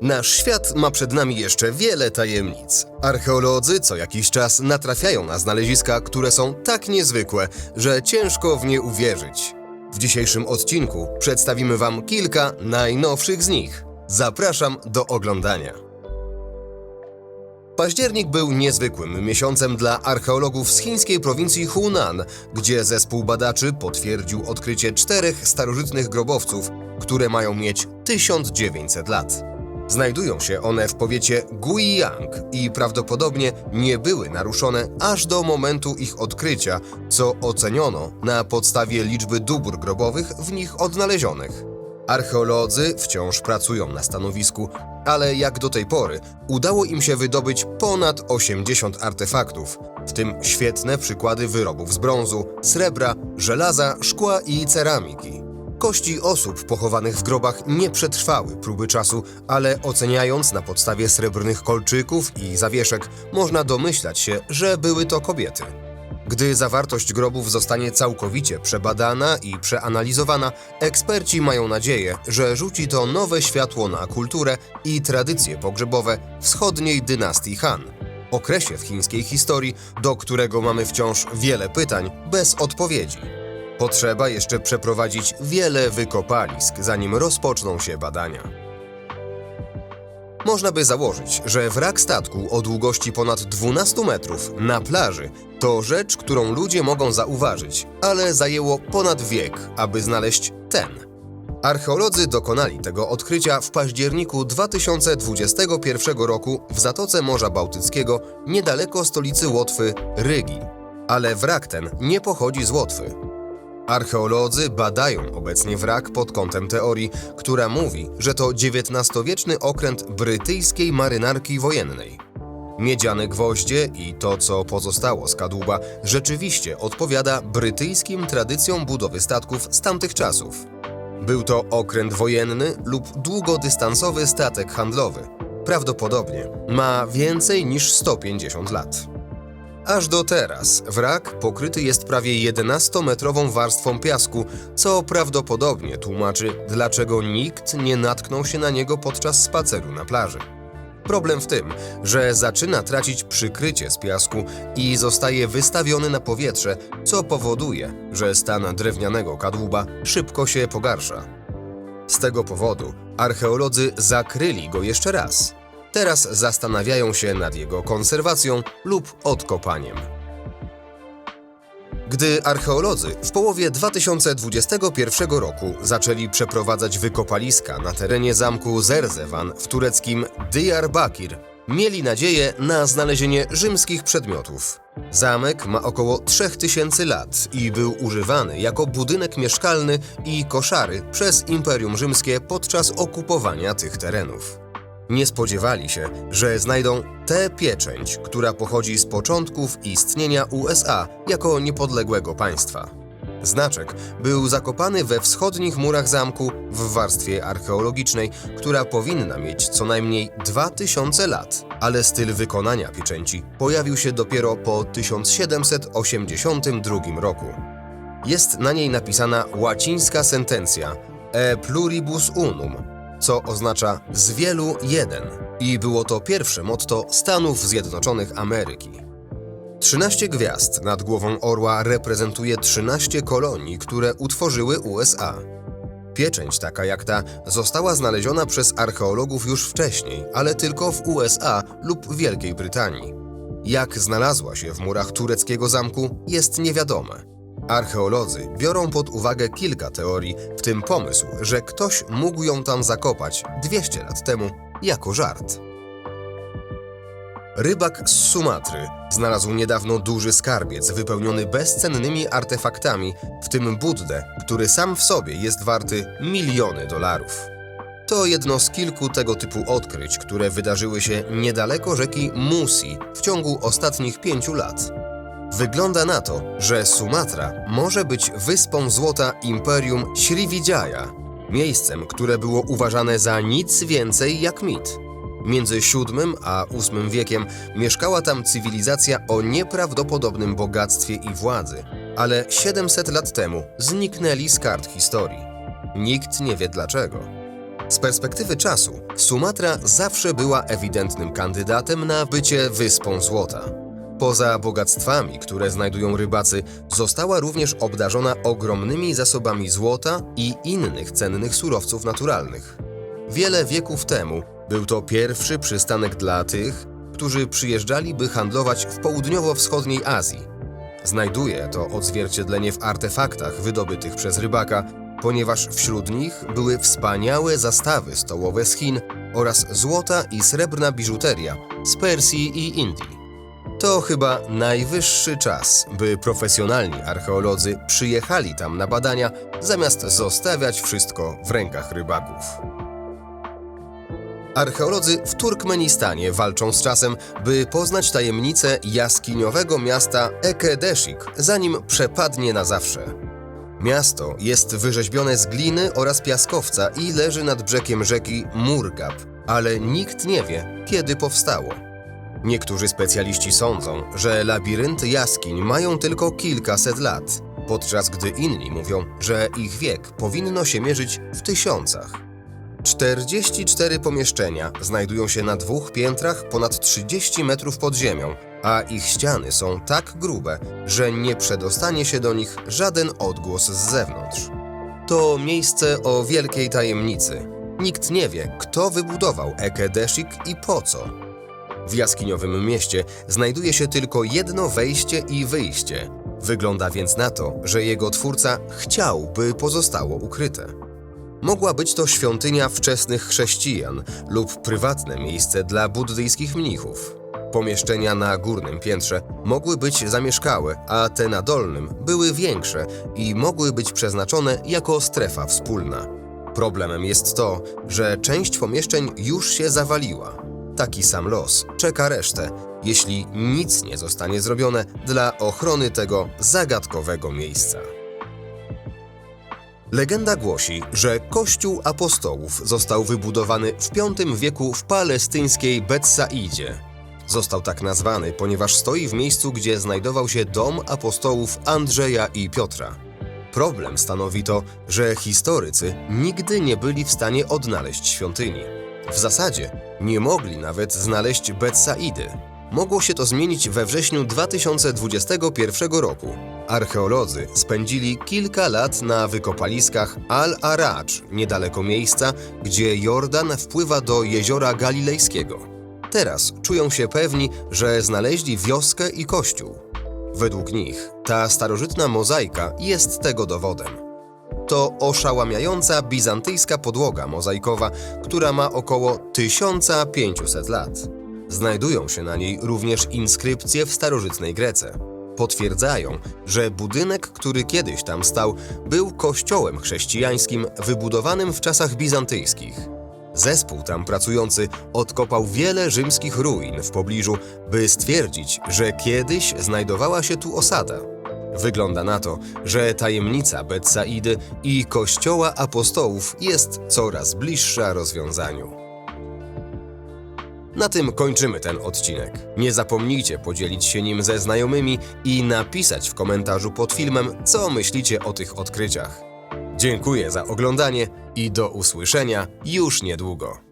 Nasz świat ma przed nami jeszcze wiele tajemnic. Archeolodzy co jakiś czas natrafiają na znaleziska, które są tak niezwykłe, że ciężko w nie uwierzyć. W dzisiejszym odcinku przedstawimy Wam kilka najnowszych z nich. Zapraszam do oglądania. Październik był niezwykłym miesiącem dla archeologów z chińskiej prowincji Hunan, gdzie zespół badaczy potwierdził odkrycie czterech starożytnych grobowców, które mają mieć 1900 lat. Znajdują się one w powiecie Guiyang i prawdopodobnie nie były naruszone aż do momentu ich odkrycia, co oceniono na podstawie liczby dóbr grobowych w nich odnalezionych. Archeolodzy wciąż pracują na stanowisku, ale jak do tej pory udało im się wydobyć ponad 80 artefaktów, w tym świetne przykłady wyrobów z brązu, srebra, żelaza, szkła i ceramiki. Kości osób pochowanych w grobach nie przetrwały próby czasu, ale oceniając na podstawie srebrnych kolczyków i zawieszek, można domyślać się, że były to kobiety. Gdy zawartość grobów zostanie całkowicie przebadana i przeanalizowana, eksperci mają nadzieję, że rzuci to nowe światło na kulturę i tradycje pogrzebowe wschodniej dynastii Han. Okresie w chińskiej historii, do którego mamy wciąż wiele pytań bez odpowiedzi. Potrzeba jeszcze przeprowadzić wiele wykopalisk, zanim rozpoczną się badania. Można by założyć, że wrak statku o długości ponad 12 metrów na plaży to rzecz, którą ludzie mogą zauważyć, ale zajęło ponad wiek, aby znaleźć ten. Archeolodzy dokonali tego odkrycia w październiku 2021 roku w Zatoce Morza Bałtyckiego niedaleko stolicy Łotwy Rygi. Ale wrak ten nie pochodzi z Łotwy. Archeolodzy badają obecnie wrak pod kątem teorii, która mówi, że to XIX-wieczny okręt brytyjskiej marynarki wojennej. Miedziane gwoździe i to, co pozostało z kadłuba, rzeczywiście odpowiada brytyjskim tradycjom budowy statków z tamtych czasów. Był to okręt wojenny lub długodystansowy statek handlowy. Prawdopodobnie ma więcej niż 150 lat. Aż do teraz wrak pokryty jest prawie 11-metrową warstwą piasku, co prawdopodobnie tłumaczy, dlaczego nikt nie natknął się na niego podczas spaceru na plaży. Problem w tym, że zaczyna tracić przykrycie z piasku i zostaje wystawiony na powietrze, co powoduje, że stan drewnianego kadłuba szybko się pogarsza. Z tego powodu archeolodzy zakryli go jeszcze raz. Teraz zastanawiają się nad jego konserwacją lub odkopaniem. Gdy archeolodzy w połowie 2021 roku zaczęli przeprowadzać wykopaliska na terenie zamku Zerzewan w tureckim Diyarbakir, mieli nadzieję na znalezienie rzymskich przedmiotów. Zamek ma około 3000 lat i był używany jako budynek mieszkalny i koszary przez Imperium Rzymskie podczas okupowania tych terenów. Nie spodziewali się, że znajdą tę pieczęć, która pochodzi z początków istnienia USA jako niepodległego państwa. Znaczek był zakopany we wschodnich murach zamku w warstwie archeologicznej, która powinna mieć co najmniej 2000 lat, ale styl wykonania pieczęci pojawił się dopiero po 1782 roku. Jest na niej napisana łacińska sentencja e pluribus unum, co oznacza z wielu jeden i było to pierwsze motto Stanów Zjednoczonych Ameryki. 13 gwiazd nad głową orła reprezentuje 13 kolonii, które utworzyły USA. Pieczęć taka jak ta została znaleziona przez archeologów już wcześniej, ale tylko w USA lub Wielkiej Brytanii. Jak znalazła się w murach tureckiego zamku, jest niewiadome. Archeolodzy biorą pod uwagę kilka teorii, w tym pomysł, że ktoś mógł ją tam zakopać 200 lat temu jako żart. Rybak z Sumatry znalazł niedawno duży skarbiec wypełniony bezcennymi artefaktami, w tym Buddę, który sam w sobie jest warty miliony dolarów. To jedno z kilku tego typu odkryć, które wydarzyły się niedaleko rzeki Musi w ciągu ostatnich pięciu lat. Wygląda na to, że Sumatra może być wyspą złota Imperium Sriwijaya, miejscem, które było uważane za nic więcej jak mit. Między VII a VIII wiekiem mieszkała tam cywilizacja o nieprawdopodobnym bogactwie i władzy, ale 700 lat temu zniknęli z kart historii. Nikt nie wie dlaczego. Z perspektywy czasu, Sumatra zawsze była ewidentnym kandydatem na bycie wyspą złota. Poza bogactwami, które znajdują rybacy, została również obdarzona ogromnymi zasobami złota i innych cennych surowców naturalnych. Wiele wieków temu był to pierwszy przystanek dla tych, którzy przyjeżdżali, by handlować w południowo-wschodniej Azji. Znajduje to odzwierciedlenie w artefaktach wydobytych przez rybaka, ponieważ wśród nich były wspaniałe zastawy stołowe z Chin oraz złota i srebrna biżuteria z Persji i Indii. To chyba najwyższy czas, by profesjonalni archeolodzy przyjechali tam na badania, zamiast zostawiać wszystko w rękach rybaków. Archeolodzy w Turkmenistanie walczą z czasem, by poznać tajemnicę jaskiniowego miasta Ekedeshik, zanim przepadnie na zawsze. Miasto jest wyrzeźbione z gliny oraz piaskowca i leży nad brzegiem rzeki Murgab, ale nikt nie wie, kiedy powstało. Niektórzy specjaliści sądzą, że labirynty jaskiń mają tylko kilkaset lat, podczas gdy inni mówią, że ich wiek powinno się mierzyć w tysiącach. 44 pomieszczenia znajdują się na dwóch piętrach ponad 30 metrów pod ziemią, a ich ściany są tak grube, że nie przedostanie się do nich żaden odgłos z zewnątrz. To miejsce o wielkiej tajemnicy. Nikt nie wie, kto wybudował Ekedeshik i po co. W jaskiniowym mieście znajduje się tylko jedno wejście i wyjście. Wygląda więc na to, że jego twórca chciał, by pozostało ukryte. Mogła być to świątynia wczesnych chrześcijan lub prywatne miejsce dla buddyjskich mnichów. Pomieszczenia na górnym piętrze mogły być zamieszkałe, a te na dolnym były większe i mogły być przeznaczone jako strefa wspólna. Problemem jest to, że część pomieszczeń już się zawaliła. Taki sam los czeka resztę, jeśli nic nie zostanie zrobione dla ochrony tego zagadkowego miejsca. Legenda głosi, że Kościół Apostołów został wybudowany w V wieku w palestyńskiej Betsaidzie. Został tak nazwany, ponieważ stoi w miejscu, gdzie znajdował się dom apostołów Andrzeja i Piotra. Problem stanowi to, że historycy nigdy nie byli w stanie odnaleźć świątyni. W zasadzie nie mogli nawet znaleźć Betsaidy. Mogło się to zmienić we wrześniu 2021 roku. Archeolodzy spędzili kilka lat na wykopaliskach Al-Araj, niedaleko miejsca, gdzie Jordan wpływa do jeziora Galilejskiego. Teraz czują się pewni, że znaleźli wioskę i kościół. Według nich ta starożytna mozaika jest tego dowodem. To oszałamiająca bizantyjska podłoga mozaikowa, która ma około 1500 lat. Znajdują się na niej również inskrypcje w starożytnej Grece. Potwierdzają, że budynek, który kiedyś tam stał, był kościołem chrześcijańskim wybudowanym w czasach bizantyjskich. Zespół tam pracujący odkopał wiele rzymskich ruin w pobliżu, by stwierdzić, że kiedyś znajdowała się tu osada. Wygląda na to, że tajemnica Betsaidy i kościoła apostołów jest coraz bliższa rozwiązaniu. Na tym kończymy ten odcinek. Nie zapomnijcie podzielić się nim ze znajomymi i napisać w komentarzu pod filmem, co myślicie o tych odkryciach. Dziękuję za oglądanie i do usłyszenia już niedługo.